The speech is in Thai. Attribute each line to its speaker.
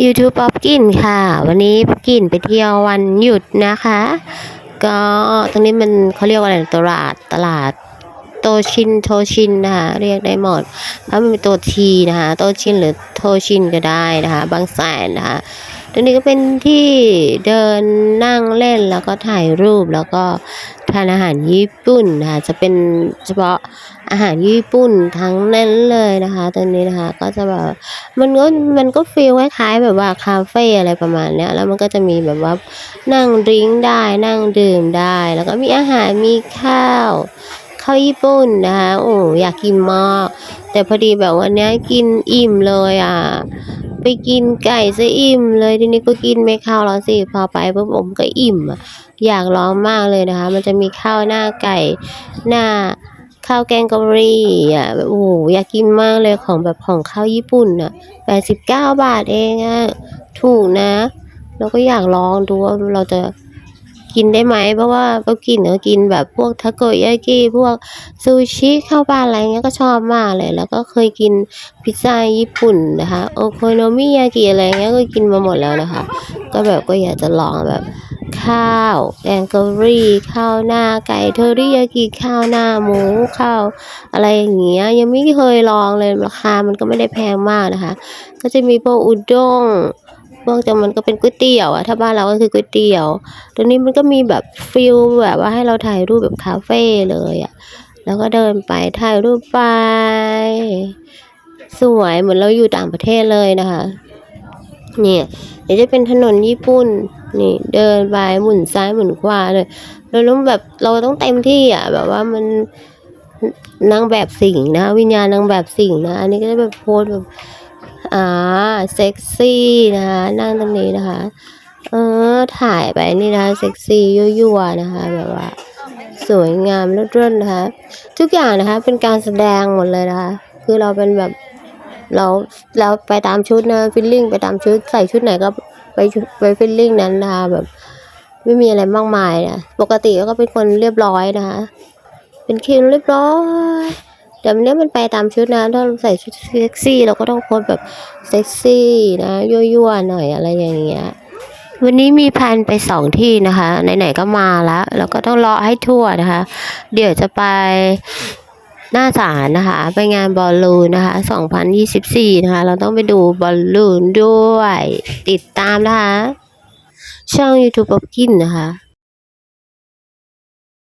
Speaker 1: YouTube ป๊อปกินค่ะ วันนี้ป๊อปกินไปเที่ยววันหยุดนะคะ ก็ตรงนี้มันเขาเรียกว่าอะไรตลาดตลาดโตชินโทชินนะคะเรียกได้หมดเพราะมันเป็นตัวทีนะคะโตชินหรือโทชินก็ได้นะคะ บางแสนนะคะตรงนี้ก็เป็นที่เดินนั่งเล่นแล้วก็ถ่ายรูปแล้วก็ ทานอาหารญี่ปุ่นนะคะจะเป็นเฉพาะอาหารญี่ปุ่นทั้งนั้นเลยนะคะ ตอนนี้นะคะก็จะแบบมันก็มันก็ฟีลคล้ายๆแบบว่าคาเฟ่อะไรประมาณเนี้ยแล้วมันก็จะมีแบบว่านั่งดริ้งได้นั่งดื่มได้ แล้วก็มีอาหารมีข้าว ข้าวญี่ปุ่นนะคะโอ้อยากกินมากแต่พอดีแบบวันนี้กินอิ่มเลยอะไปกินไก่ซะอิ่มเลยทีนี้ก็กินไม่ข้าวแล้วสิพอไปปุ๊บผมก็อิ่มอะอยากลองมากเลยนะคะ มันจะมีข้าวหน้าไก่หน้าข้าวแกงกะหรี่อะแบบโอ้อยากกินมากเลยของแบบของข้าวญี่ปุ่นอะแปดสิบเก้าบาทเองอะถูกนะเราก็อยากลองดูว่าเราจะ กินได้ไหมเพราะว่าก็กินก็กินแบบพวกทาโกยากิพวกซูชิข้าวปลาอะไรเงี้ยก็ชอบมากเลย แล้วก็เคยกินพิซซ่าญี่ปุ่นนะคะโอโคโนมิยากิอะไรเงี้ยก็กินมาหมดแล้วนะคะ ก็แบบก็อยากจะลองแบบข้าวแกงกะหรี่ข้าวหน้าไก่เทอริยากิข้าวหน้าหมูข้าวอะไรอย่างเงี้ยยังไม่เคยลองเลยราคามันก็ไม่ได้แพงมากนะคะ ก็จะมีพวกอุด้ง พวกจะมันก็เป็นก๋วยเตี๋ยวอะถ้าบ้านเราก็คือก๋วยเตี๋ยว ตรงนี้มันก็มีแบบฟิลแบบว่าให้เราถ่ายรูปแบบคาเฟ่เลยอะแล้วก็เดินไปถ่ายรูปไป สวยเหมือนเราอยู่ต่างประเทศเลยนะคะ เนี่ยเดี๋ยวจะเป็นถนนญี่ปุ่นนี่เดินไปหมุนซ้ายหมุนขวาเลยเราต้องแบบเราต้องเต็มที่อะ แบบว่ามันนางแบบสิงนะ วิญญาณนางแบบสิงนะ อันนี้ก็จะแบบโพสแบบ อ่าเซ็กซี่นะคะนั่งตรงนี้นะคะ เออถ่ายไปนี่นะคะเซ็กซี่ยั่วๆนะคะแบบว่า สวยงามเลิศเนนะคะ ทุกอย่างนะคะเป็นการแสดงหมดเลยนะคะ คือเราเป็นแบบเราเราไปตามชุดนะฟิลลิ่งไปตามชุดใส่ชุดไหนก็ไปไปฟิลลิ่งนั้นนะคะแบบ ไม่มีอะไรมากมายนะปกติก็เป็นคนเรียบร้อยนะคะ เป็นคินเรียบร้อย แต่วันนี้มันไปตามชุดนะถ้าเราใส่ชุดเซ็กซี่เราก็ต้องโพสแบบเซ็กซี่นะยั่วๆหน่อยอะไรอย่างเงี้ยวันนี้มีแพนไปสองที่นะคะไหนๆก็มาแล้วเราก็ต้องรอให้ทั่วนะคะ เดี๋ยวจะไปหน้าศาลนะคะ ไปงานบอลลูนนะคะ 2024 นะคะ เราต้องไปดูบอลลูนด้วย ติดตามนะคะ ช่อง YouTube ป๊อปกินนะคะ